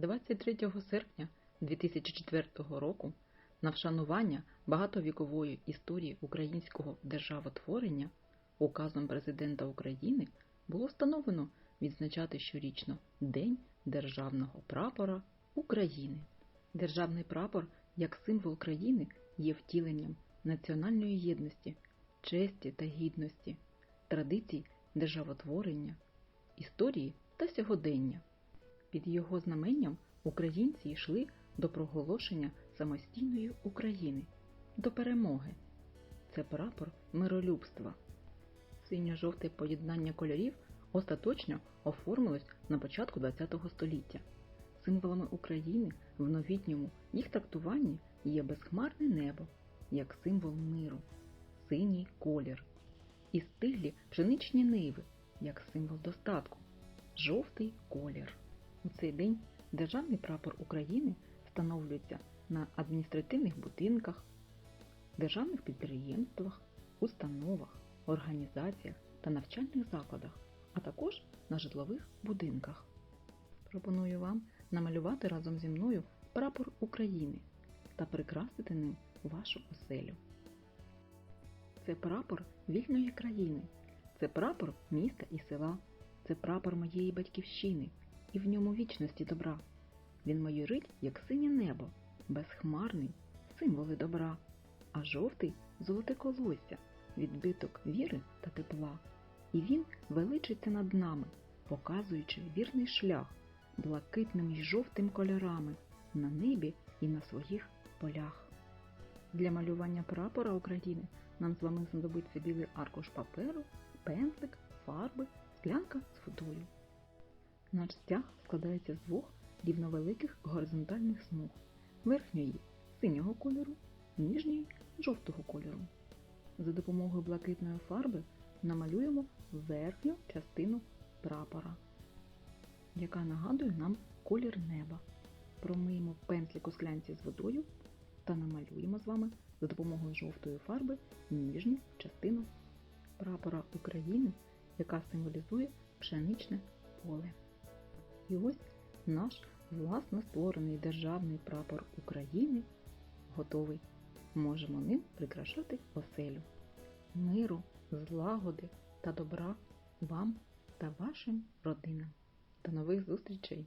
23 серпня 2004 року на вшанування багатовікової історії українського державотворення указом Президента України було встановлено відзначати щорічно День Державного прапора України. Державний прапор як символ країни є втіленням національної єдності, честі та гідності, традицій державотворення, історії та сьогодення. Під його знаменням українці йшли до проголошення самостійної України, до перемоги. Це прапор миролюбства. Синьо-жовте поєднання кольорів остаточно оформилось на початку ХХ століття. Символами України в новітньому їх трактуванні є безхмарне небо, як символ миру, синій колір, і стиглі пшеничні ниви, як символ достатку, жовтий колір. У цей день державний прапор України встановлюється на адміністративних будинках, державних підприємствах, установах, організаціях та навчальних закладах, а також на житлових будинках. Пропоную вам намалювати разом зі мною прапор України та прикрасити ним вашу оселю. Це прапор вільної країни, це прапор міста і села, це прапор моєї батьківщини, і в ньому вічності добра. Він майорить, як синє небо, безхмарний, символи добра, а жовтий золоте колосся, відбиток віри та тепла. І він величиться над нами, показуючи вірний шлях блакитним і жовтим кольорами на небі і на своїх полях. Для малювання прапора України нам з вами знадобиться білий аркуш паперу, пензлик, фарби, склянка з водою. Наш стяг складається з двох рівновеликих горизонтальних смуг, верхньої синього кольору, нижньої жовтого кольору. За допомогою блакитної фарби намалюємо верхню частину прапора, яка нагадує нам колір неба. Промиємо пензлик у з водою та намалюємо з вами за допомогою жовтої фарби нижню частину прапора України, яка символізує пшеничне поле. І ось наш власно створений державний прапор України готовий. Можемо ним прикрашати оселю. Миру, злагоди та добра вам та вашим родинам. До нових зустрічей!